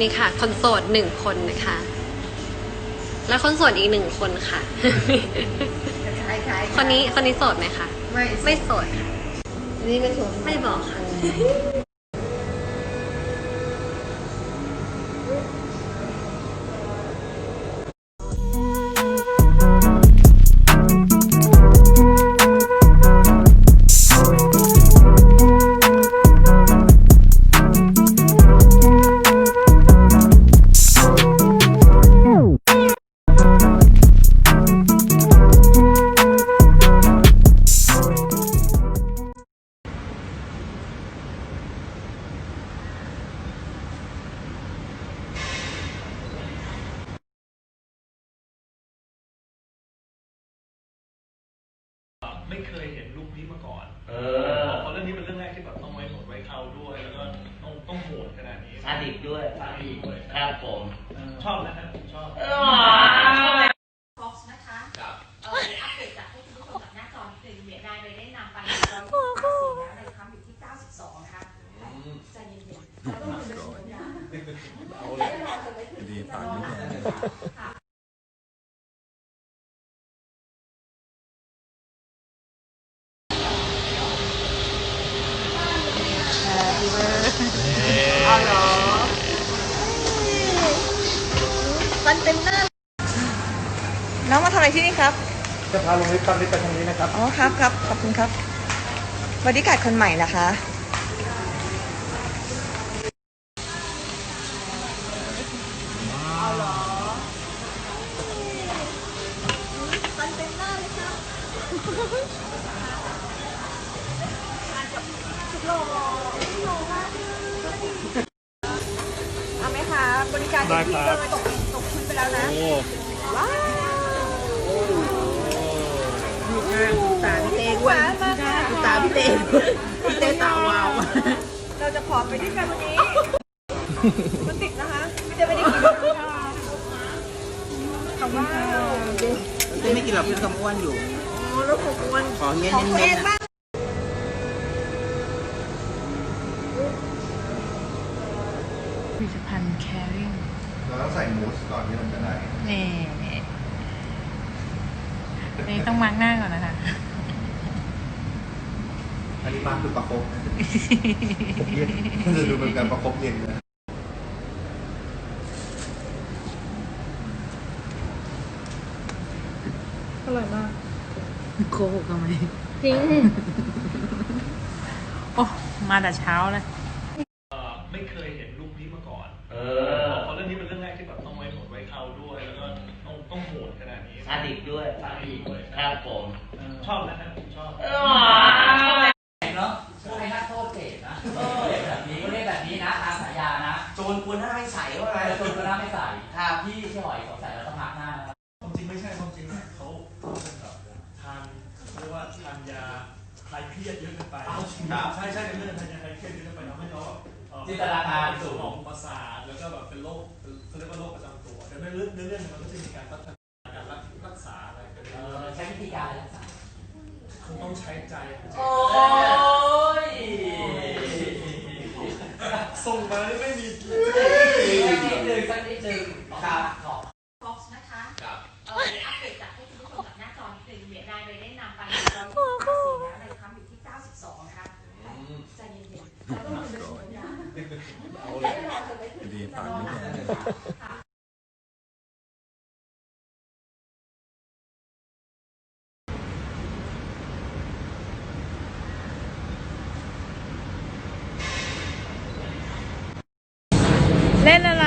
นี่ค่ะ คนโสดหนึ่งคนนะคะ แล้วคนโสดอีกหนึ่งคนค่ะ ขายขายคนนี้คนนี้โสดไหมคะ ไม่ ไม่โสดค่ะ นี่ไม่ถูกไม่บอกค่ะ ไม่เคยเห็นลุคนี้มาก่อนเอเพราะเรื่องนี้เป็นเรื่องแรกที่แบบต้องไว้หนวดไว้เขาด้วย แล้วก็ต้องต้องโหดขนาดนี้ซาดิสด้วยซาดิสด้วยครับผมเออชอบนะครับผมชอบฟ็อกซ์นะคะครับเอออัปเดตจากให้คุณผู้ชมจากหน้าจอนิดนึงเนี่ยนายไปได้นำไป124แล้วในครั้งอยู่ที่ 92 นะคะใจเย็นๆแล้วก็คุณเป็นสัญญาดีตามนี้ มันเต็มหน้า น้องมาทำอะไรที่นี่ครับ จะพาลงลิฟต์ตามลิฟต์ไปทางนี้นะครับ อ๋อครับครับขอบคุณครับบริการดคนใหม่นะคะมันเต็มหน้าเลยครับเอ ได้ครับตกตกคุณไปแล้วนะโอ้ว้าวตาพี่เต้ด้วยตาพี่เต้พี่เต้ตาวาวเราจะผอมไปด้วยกันวันนี้ มันติดนะคะไม่ได้ไม่ได้กินขอบคุณค่ะไม่กินหรอกพี่กำอ้วนอยู่โอ้แล้วผมอ้วนขอเงี้ยของตัวเอเน้นงๆบ้านะงผลิตภัณฑ์แคริ่ง เราต้องใส่มูสก่อนที่มันจะได้นี่นี่นี่ต้องมาร์กหน้าก่อนนะคะ อันนี้มากคือประคบเย็นมันจะดูเป็นการประคบเย็นนะโกหกทำไมจริงโอ้มาแต่เช้าเลยเอ่อไม่เคยเห็น ลุคนี้มาก่อนเอเพอราะเรื่องนี้เป็นเรื่องแรกที่แบบต้องไว้หนวดไว้เขาด้วย แล้วก็ต้องต้องโหดขนาดนี้ซาดิสด้วยซาดิสด้วยครับผมเออชอบนะครับผมชอบเนาะพวกไอ้นักโทษเกตนะเรียกแบบนี้เรียกแบบนี้นะตามฉายานะโจรควรหน้าไม่ใส่ว่าไงแต่ตัวก็น่าไม่ใส่ถ้าพี่ที่หอยสงสัยเราต้องหักหน้านะครับความจริงไม่ใช่ความจริงเนี่ยเขาเขาเป็นแบบทานเรียกว่าทานยาคลายเครียดเยอะเกินไปใช่ใช่เป็นเรื่องทานยาคลายเครียดเยอะเกินไปทำให้เขาแบบเอ่อ จินตนาการสูสูงงของประสาทแล้วก็แบบเป็นโรคเขาเรียกว่าโรคประจำตัวแต่ในเรื่องในเรื่องมันก็จะมีการพัฒนาการรักษาอะไรกันเออใช้วิธีการอะไรรักษา คงต้องใช้ใจ โอ้ เดีปานิดเล่นอะไร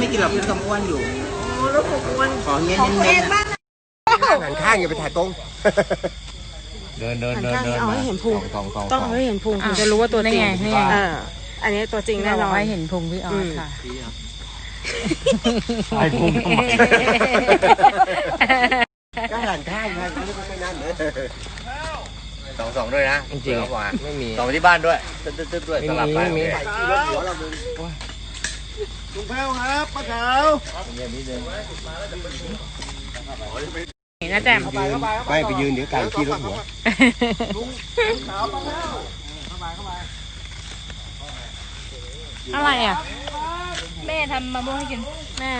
ไม่กินหรอกเพื่อนกำอ้วนอยู่อ๋อแล้วผมอ้วนขอเงี้ยของตัวเอเน้งนๆบ้านะงหันข้างอย่าไปถ่ายตรง เดินเดินเดินเดินเอาให้เห็นพุงสองสองต้องเอาให้เห็นพุงถึงจะรู้ว่าตัวจริงนี่ไงนี่ไง เอออันนี้ตัวจริงแน่นอนให้เห็นพุงพี่ออสค่ะถ่ายพุงทำไมก็หันข้างนะไม่ใช่นั่นเลยสองสองด้วยนะจริงๆว่าไม่มีสองที่บ้านด้วยตึ๊ดตึ๊ดด้วยสลับไปไม่มี ลุงแพ้วครับป้าขาวนะแจ่มไม่ไปยืนเดี๋ยวไก่ขี้รถหัวอะไรอะ แม่ทำมะม่วงให้กินแม่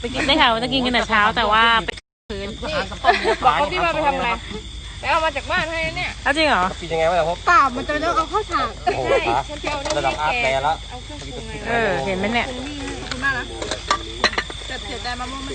ไปกินได้ค่ะว่าจะกินกันแต่เช้าแต่ว่าไปคืนบอกเขาที่ว่าไปทำอะไร ไปเอามาจากบ้านให้เนี่ยอ้าวจริงเหรอปียังไงวะล่ะพบเปล่ามันจะต้องเอาเข้าฉากโอ้โหใช่ฉันจะเอาระดับอาร์ตแปรแล้ว เอาเครื่องปรุงไงเออ เห็นไหมเนี่ยขอบคุณมากนะแต่เสียใจมะม่วงไม่